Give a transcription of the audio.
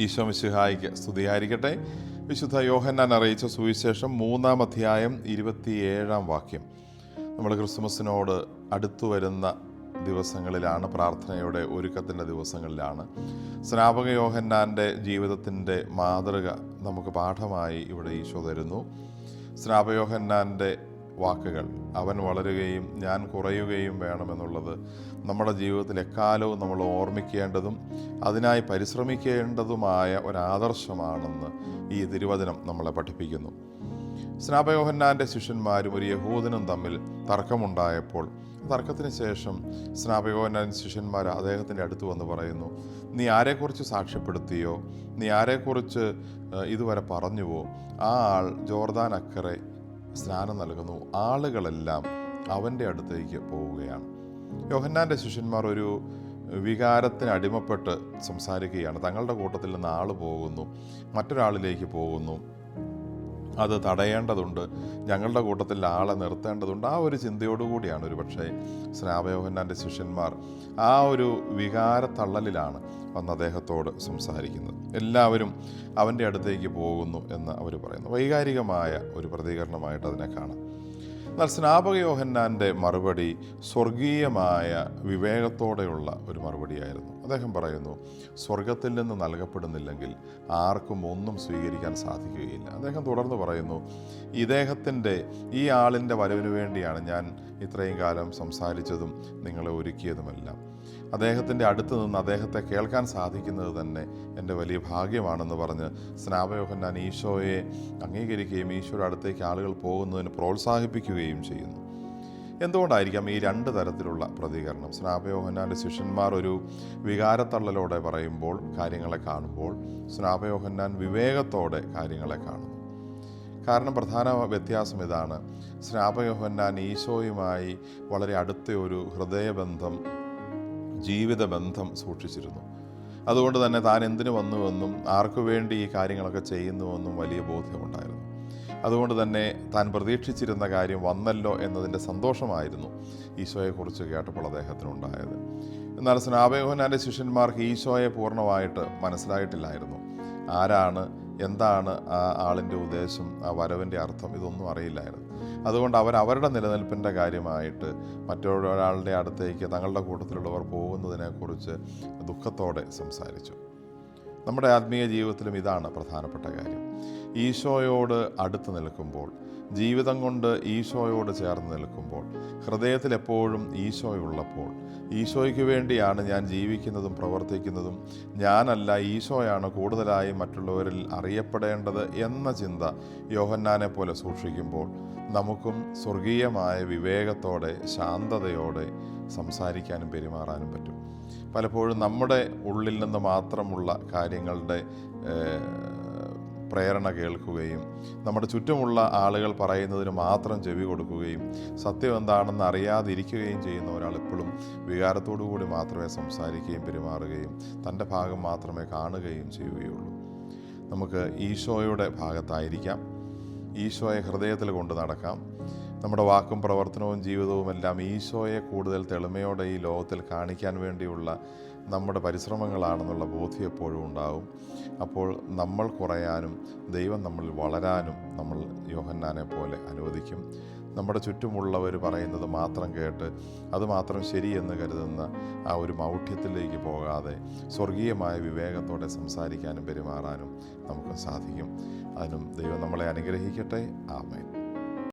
ഈശോ മിശിഹായിക്ക് സ്തുതിയായിരിക്കട്ടെ. വിശുദ്ധ യോഹന്നാൻ അറിയിച്ച സുവിശേഷം മൂന്നാം അധ്യായം ഇരുപത്തിയേഴാം വാക്യം. നമ്മൾ ക്രിസ്മസിനോട് അടുത്തു വരുന്ന ദിവസങ്ങളിലാണ് പ്രാർത്ഥനയുടെ ഒരുക്കത്തിന്റെ ദിവസങ്ങളിലാണ്. സ്നാപക യോഹന്നാന്റെ ജീവിതത്തിന്റെ മാതൃക നമുക്ക് പാഠമായി ഇവിടെ ഈശോ തരുന്നു. സ്നാപയോഹന്നാന്റെ വാക്കുകൾ. അവൻ വളരുകയും ഞാൻ കുറയുകയും വേണമെന്നുള്ളത് നമ്മുടെ ജീവിതത്തിൽ എക്കാലവും നമ്മൾ ഓർമ്മിക്കേണ്ടതും അതിനായി പരിശ്രമിക്കേണ്ടതുമായ ഒരാദർശമാണെന്ന് ഈ തിരുവചനം നമ്മളെ പഠിപ്പിക്കുന്നു. സ്നാപയോഹന്നാന്റെ ശിഷ്യന്മാരും ഒരു യഹൂദനും തമ്മിൽ തർക്കമുണ്ടായപ്പോൾ തർക്കത്തിന് ശേഷം സ്നാപയോഹന്നാൻ ശിഷ്യന്മാർ അദ്ദേഹത്തിന്റെ അടുത്ത് വന്ന് പറയുന്നു നീ ആരെക്കുറിച്ച് സാക്ഷ്യപ്പെടുത്തിയോ? നീ ആരെക്കുറിച്ച് ഇതുവരെ പറഞ്ഞുവോ? ആ ആൾ ജോർദാൻ അക്കരെ സ്നാനം നൽകുന്നു. ആളുകളെല്ലാം അവന്റെ അടുത്തേക്ക് പോവുകയാണ്. യോഹന്നാന്റെ ശിഷ്യന്മാർ ഒരു വികാരത്തിന് അടിമപ്പെട്ട് സംസാരിക്കുകയാണ്. തങ്ങളുടെ കൂട്ടത്തിൽ നിന്ന് ആൾ പോകുന്നു. മറ്റൊരാളിലേക്ക് പോകുന്നു. അത് തടയേണ്ടതുണ്ട്. ഞങ്ങളുടെ കൂട്ടത്തിൽ ആളെ നിർത്തേണ്ടതുണ്ട്. ആ ഒരു ചിന്തയോടുകൂടിയാണ് ഒരു പക്ഷേ സ്നാപയോഹന്നാന്റെ ശിഷ്യന്മാർ ആ ഒരു വികാരത്തള്ളലിലാണ് വന്ന് അദ്ദേഹത്തോട് സംസാരിക്കുന്നത്. എല്ലാവരും അവന്റെ അടുത്തേക്ക് പോകുന്നു എന്ന് അവർ പറയുന്നു. വൈകാരികമായ ഒരു പ്രതികരണമായിട്ട് അതിനെ കാണാം. എന്നാൽ സ്നാപക യോഹന്നാന്റെ മറുപടി സ്വർഗീയമായ വിവേകത്തോടെയുള്ള ഒരു മറുപടിയായിരുന്നു. അദ്ദേഹം പറയുന്നു സ്വർഗത്തിൽ നിന്ന് നൽകപ്പെടുന്നില്ലെങ്കിൽ ആർക്കും ഒന്നും സ്വീകരിക്കാൻ സാധിക്കുകയില്ല. അദ്ദേഹം തുടർന്ന് പറയുന്നു ഇദ്ദേഹത്തിന്റെ ഈ ആളിന്റെ വരവിന് വേണ്ടിയാണ് ഞാൻ ഇത്രയും കാലം സംസാരിച്ചതും നിങ്ങളെ ഒരുക്കിയതുമെല്ലാം. അദ്ദേഹത്തിന്റെ അടുത്ത് നിന്ന് അദ്ദേഹത്തെ കേൾക്കാൻ സാധിക്കുന്നത് തന്നെ എന്റെ വലിയ ഭാഗ്യമാണെന്ന് പറഞ്ഞ് സ്നാപയോഹന്നാൻ ഈശോയെ അംഗീകരിക്കുകയും ഈശോയുടെ അടുത്തേക്ക് ആളുകൾ പോകുന്നതിന് പ്രോത്സാഹിപ്പിക്കുകയും ചെയ്യുന്നു. എന്തുകൊണ്ടായിരിക്കാം ഈ രണ്ട് തരത്തിലുള്ള പ്രതികരണം? സ്നാപയോഹന്നാന്റെ ശിഷ്യന്മാർ ഒരു വികാരത്തള്ളലോടെ പറയുമ്പോൾ കാര്യങ്ങളെ കാണുമ്പോൾ സ്നാപയോഹന്നാൻ വിവേകത്തോടെ കാര്യങ്ങളെ കാണുന്നു. കാരണം പ്രധാന വ്യത്യാസം ഇതാണ്. സ്നാപയോഹന്നാൻ ഈശോയുമായി വളരെ അടുത്ത ഒരു ഹൃദയബന്ധം ജീവിത ബന്ധം സൂക്ഷിച്ചിരുന്നു. അതുകൊണ്ട് തന്നെ താൻ എന്തിനു വന്നുവെന്നും ആർക്കു വേണ്ടി ഈ കാര്യങ്ങളൊക്കെ ചെയ്യുന്നുവെന്നും വലിയ ബോധ്യമുണ്ടായിരുന്നു. അതുകൊണ്ട് തന്നെ താൻ പ്രതീക്ഷിച്ചിരുന്ന കാര്യം വന്നല്ലോ എന്നതിന്റെ സന്തോഷമായിരുന്നു ഈശോയെക്കുറിച്ച് കേട്ടപ്പോൾ അദ്ദേഹത്തിനുണ്ടായത്. എന്നാൽ സ്നാപയോഹനാന്റെ ശിഷ്യന്മാർക്ക് ഈശോയെ പൂർണമായിട്ട് മനസ്സിലായിട്ടില്ലായിരുന്നു. ആരാണ് എന്താണ് ആ ആളിന്റെ ഉദ്ദേശം ആ വരവിന്റെ അർത്ഥം ഇതൊന്നും അറിയില്ലായിരുന്നു. അതുകൊണ്ട് അവർ അവരുടെ നിലനിൽപ്പിന്റെ കാര്യമായിട്ട് മറ്റൊരാളുടെ അടുത്തേക്ക് തങ്ങളുടെ കൂട്ടത്തിലുള്ളവർ പോകുന്നതിനെക്കുറിച്ച് ദുഃഖത്തോടെ സംസാരിച്ചു. നമ്മുടെ ആത്മീയ ജീവിതത്തിലും ഇതാണ് പ്രധാനപ്പെട്ട കാര്യം. ഈശോയോട് അടുത്ത് നിൽക്കുമ്പോൾ ജീവിതം കൊണ്ട് ഈശോയോട് ചേർന്ന് നിൽക്കുമ്പോൾ ഹൃദയത്തിൽ എപ്പോഴും ഈശോയുള്ളപ്പോൾ ഈശോയ്ക്ക് വേണ്ടിയാണ് ഞാൻ ജീവിക്കുന്നതും പ്രവർത്തിക്കുന്നതും ഞാനല്ല ഈശോയാണ് കൂടുതലായി മറ്റുള്ളവരിൽ അറിയപ്പെടേണ്ടത് എന്ന ചിന്ത യോഹന്നാനെ പോലെ സൂക്ഷിക്കുമ്പോൾ നമുക്കും സ്വർഗീയമായ വിവേകത്തോടെ ശാന്തതയോടെ സംസാരിക്കാനും പെരുമാറാനും പറ്റും. പലപ്പോഴും നമ്മുടെ ഉള്ളിൽ നിന്ന് മാത്രമുള്ള കാര്യങ്ങളുടെ പ്രേരണ കേൾക്കുകയും നമ്മുടെ ചുറ്റുമുള്ള ആളുകൾ പറയുന്നതിന് മാത്രം ചെവി കൊടുക്കുകയും സത്യം എന്താണെന്ന് അറിയാതിരിക്കുകയും ചെയ്യുന്ന ഒരാൾ എപ്പോഴും കൂടി മാത്രമേ സംസാരിക്കുകയും പെരുമാറുകയും തന്റെ ഭാഗം മാത്രമേ കാണുകയും ചെയ്യുകയുള്ളൂ. നമുക്ക് ഈശോയുടെ ഭാഗത്തായിരിക്കാം. ഈശോയെ ഹൃദയത്തിൽ കൊണ്ട് നടക്കാം. നമ്മുടെ വാക്കും പ്രവർത്തനവും ജീവിതവും എല്ലാം ഈശോയെ കൂടുതൽ തെളിമയോടെ ഈ ലോകത്തിൽ കാണിക്കാൻ വേണ്ടിയുള്ള നമ്മുടെ പരിശ്രമങ്ങളാണെന്നുള്ള ബോധ്യം എപ്പോഴും ഉണ്ടാവും. അപ്പോൾ നമ്മൾ കുറയാനും ദൈവം നമ്മളിൽ വളരാനും നമ്മൾ യോഹന്നാനെ പോലെ അനുവദിക്കും. നമ്മുടെ ചുറ്റുമുള്ളവർ പറയുന്നത് മാത്രം കേട്ട് അതുമാത്രം ശരിയെന്ന് കരുതുന്ന ആ ഒരു മൗഢ്യത്തിലേക്ക് പോകാതെ സ്വർഗീയമായ വിവേകത്തോടെ സംസാരിക്കാനും പെരുമാറാനും നമുക്ക് സാധിക്കും. അതിനും ദൈവം നമ്മളെ അനുഗ്രഹിക്കട്ടെ. ആമേൻ.